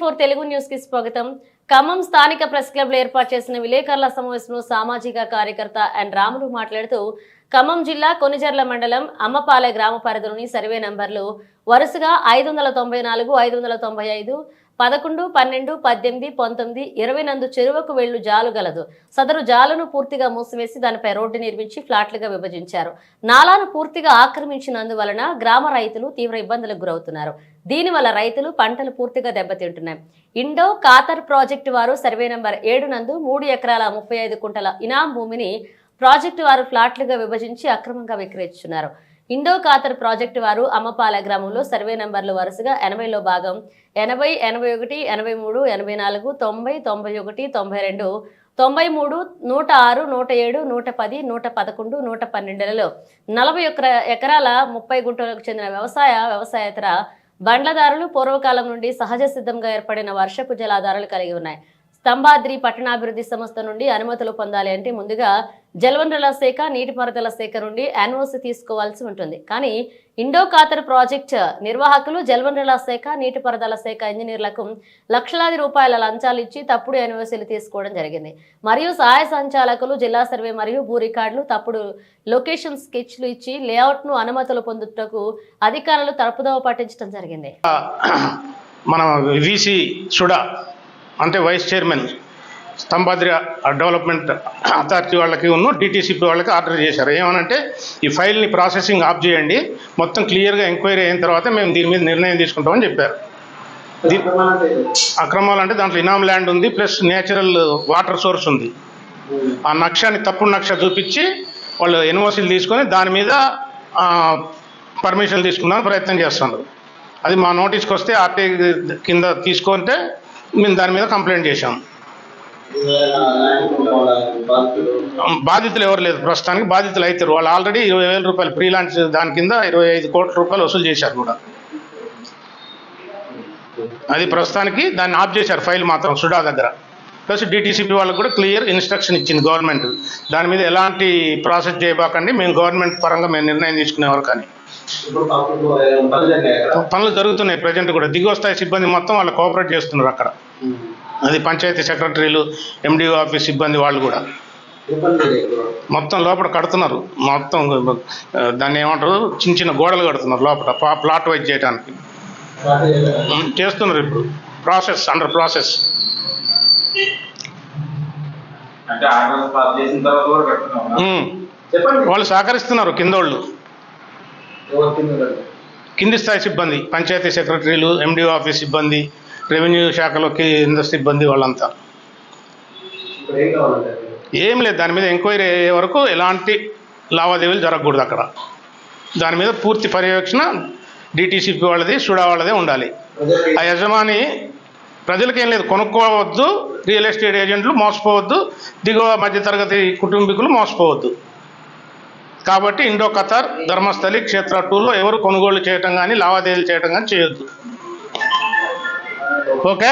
Four Telugu న్యూస్కి స్వాగతం. ఖమ్మం స్థానిక ప్రెస్ క్లబ్లో ఏర్పాటు చేసిన విలేకరుల సమావేశంలో సామాజిక కార్యకర్త అండ్ రాములు మాట్లాడుతూ ఖమ్మం జిల్లా కొనిజర్ల మండలం అమ్మపాలె గ్రామ పరిధిలోని సర్వే నంబర్లు వరుసగా ఐదు వందల తొంభై నాలుగు ఐదు వందల తొంభై ఐదు పదకొండు పన్నెండు పద్దెనిమిది పంతొమ్మిది ఇరవై నందు చెరువుకు వెళ్ళు జాలు గలదు. సదరు జాలును పూర్తిగా మూసివేసి దానిపై రోడ్డు నిర్మించి ఫ్లాట్లుగా విభజించారు. నాలాను పూర్తిగా ఆక్రమించినందువలన గ్రామ రైతులు తీవ్ర ఇబ్బందులకు గురవుతున్నారు. దీనివల్ల రైతులు పంటలు పూర్తిగా దెబ్బతింటున్నాయి. ఇండో కాతర్ ప్రాజెక్టు వారు సర్వే నంబర్ ఏడు నందు మూడు ఎకరాల ముప్పై ఐదు కుంటల ఇనాం భూమిని ప్రాజెక్టు వారు ఫ్లాట్లుగా విభజించి అక్రమంగా విక్రయిస్తున్నారు. ఇండో కాతర్ ప్రాజెక్టు వారు అమ్మపాల గ్రామంలో సర్వే నెంబర్లు వరుసగా ఎనభైలో భాగం. ఎనభై ఎనభై ఒకటి ఎనభై మూడు ఎనభై నాలుగు తొంభై తొంభై ఒకటి తొంభై రెండు తొంభై మూడు నూట ఆరు నూట ఏడు నూట పది నూట పదకొండు నూట పన్నెండులలో నలభై ఒక్క ఎకరాల ముప్పై గుంటలకు చెందిన వ్యవసాయ వ్యవసాయేతర బండ్లదారులు పూర్వకాలం నుండి సహజ సిద్ధంగా ఏర్పడిన వర్షపు జలాధారాలు కలిగి ఉన్నాయి. స్తంభాద్రి పట్టణాభివృద్ధి సంస్థ నుండి అనుమతులు పొందాలి అంటే ముందుగా జలవనరుల శాఖ నీటిపారుదల శాఖ నుండి ఎన్ఓసి తీసుకోవాల్సి ఉంటుంది. కానీ ఇండో ఖాతర్ ప్రాజెక్ట్ నిర్వాహకులు జలవనరుల శాఖ నీటిపారుదల శాఖ ఇంజనీర్లకు లక్షలాది రూపాయల లంచాలు ఇచ్చి తప్పుడు ఎన్ఓసీలు తీసుకోవడం జరిగింది. మరియు సహాయ సంచాలకులు జిల్లా సర్వే మరియు భూ రికార్డులు తప్పుడు లొకేషన్ స్కెచ్లు ఇచ్చి లేఅవుట్ను అనుమతులు పొందుటకు అధికారులు తప్పుదోవ పట్టించడం జరిగింది. మనం వీసీ సుడా అంటే vice chairman Stambhadri development authority వాళ్ళకి ఉన్న డిటీసీపీ వాళ్ళకి ఆర్డర్ చేశారు. ఏమనంటే ఈ ఫైల్ని ప్రాసెసింగ్ ఆఫ్ చేయండి మొత్తం క్లియర్గా ఎంక్వైరీ అయిన తర్వాత మేము దీని మీద నిర్ణయం తీసుకుంటామని చెప్పారు. అక్రమాలు అంటే దాంట్లో ఇనామ్ ల్యాండ్ ఉంది ప్లస్ నేచురల్ వాటర్ సోర్స్ ఉంది. ఆ నక్షాన్ని తప్పుడు నక్ష చూపించి వాళ్ళు ఎన్ఓసీలు తీసుకొని దాని మీద పర్మిషన్ తీసుకుందామని ప్రయత్నం చేస్తున్నారు. అది మా నోటీస్కి వస్తే ఆర్టీ కింద తీసుకుంటే మేము దాని మీద కంప్లైంట్ చేశాం. బాధితులు ఎవరు లేదు ప్రస్తుతానికి. బాధితులు అవుతారు వాళ్ళు ఆల్రెడీ ఇరవై వేల రూపాయలు ఫ్రీ లాంచ్ దాని కింద ఇరవై ఐదు కోట్ల రూపాయలు వసూలు చేశారు కూడా. అది ప్రస్తుతానికి దాన్ని ఆఫ్ చేశారు ఫైల్ మాత్రం సుడా దగ్గర. ప్లస్ డిటీసీపీ వాళ్ళకి కూడా క్లియర్ ఇన్స్ట్రక్షన్ ఇచ్చింది గవర్నమెంట్. దాని మీద ఎలాంటి ప్రాసెస్ చేయబాకండి మేము గవర్నమెంట్ పరంగా మేము నిర్ణయం తీసుకునేవారు కానీ పనులు జరుగుతున్నాయి ప్రజెంట్ కూడా. దిగువ స్థాయి సిబ్బంది మొత్తం వాళ్ళు కోఆపరేట్ చేస్తున్నారు అక్కడ. అది పంచాయతీ సెక్రటరీలు ఎండిఓ ఆఫీస్ సిబ్బంది వాళ్ళు కూడా? మొత్తం లోపల కడుతున్నారు. మొత్తం దాన్ని ఏమంటారు? చిన్న చిన్న గోడలు కడుతున్నారు లోపల పా- ప్లాట్ వైజ్ చేయడానికి చేస్తున్నారు ఇప్పుడు. ప్రాసెస్ అండర్ ప్రాసెస్ వాళ్ళు సహకరిస్తున్నారు కింద ఉన్నారు? కింది స్థాయి సిబ్బంది పంచాయతీ సెక్రటరీలు ఎండిఓ ఆఫీస్ సిబ్బంది రెవెన్యూ శాఖలో కింద సిబ్బంది వాళ్ళంతా. ఏం లేదు దాని మీద ఎంక్వైరీ అయ్యే వరకు ఎలాంటి లావాదేవీలు జరగకూడదు అక్కడ. దాని మీద పూర్తి పర్యవేక్షణ డిటీసీపీ వాళ్ళది సుడా వాళ్ళదే ఉండాలి. ఆ యజమాని ప్రజలకు ఏం లేదు కొనుక్కోవద్దు రియల్ ఎస్టేట్ ఏజెంట్లు మోసపోవద్దు దిగువ మధ్యతరగతి కుటుంబీకులు మోసపోవద్దు. కాబట్టి ఇండో ఖతార్ ధర్మస్థలి క్షేత్ర టూలో ఎవరు కొనుగోలు చేయటం కానీ లావాదేవీలు చేయటం కానీ చేయొద్దు. ఓకే?